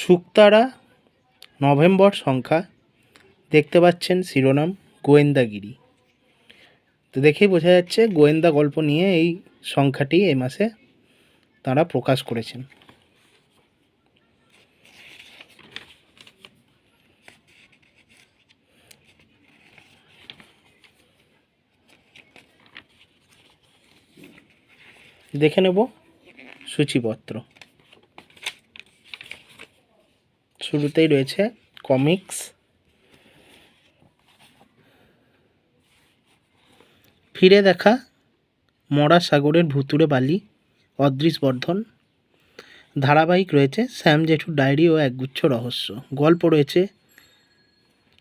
Shuktara November সংখ্যা, দেখতে পাচ্ছেন শিরোনাম গোয়েন্দাগিরি। তো দেখেই বোঝা যাচ্ছে গোয়েন্দা গল্প নিয়ে এই সংখ্যাটি এই মাসে তারা প্রকাশ করেছেন। দেখে নেব সূচিপত্র। শুরুতেই রয়েছে কমিক্স। ফিরে দেখা মরা সাগরের ভুতুড়ে বালি অদৃশ বর্ধন। ধারাবাহিক রয়েছে শ্যাম জেঠুর ডায়েরি ও একগুচ্ছ রহস্য। গল্প রয়েছে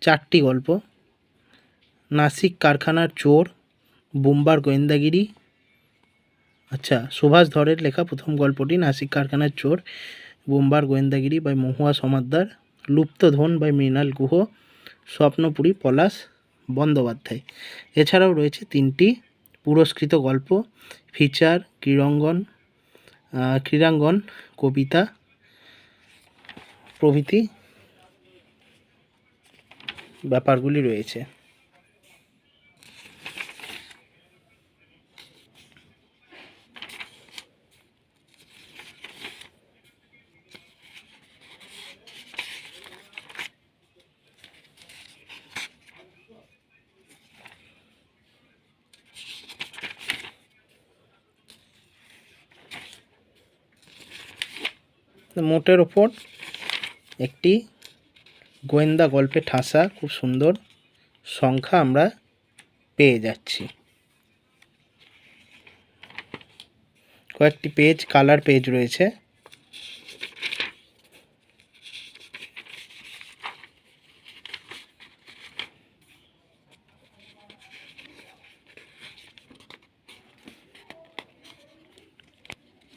চারটি গল্প। নাসিক কারখানার চোর, বোম্বার গোয়েন্দাগিরি। আচ্ছা সুভাষ ধরের লেখা প্রথম গল্পটি নাসিক কারখানার চোর বোম্বার, গোয়েন্দাগিরি বাই মহুয়া সমাদ্দার, লুপ্তধন বাই মৃণাল গুহ, স্বপ্নপুরী পলাশ বন্দ্যোপাধ্যায়। এছাড়াও রয়েছে তিনটি পুরস্কৃত গল্প, ফিচার, ক্রীড়াঙ্গন ক্রীড়াঙ্গন, কবিতা, প্রভৃতি ব্যাপারগুলি রয়েছে। মোটের ওপর একটি গোয়েন্দা গল্পে ঠাসা, খুব সুন্দর সংখ্যা আমরা পেয়ে যাচ্ছি। কয়েকটি পেজ কালার পেজ রয়েছে।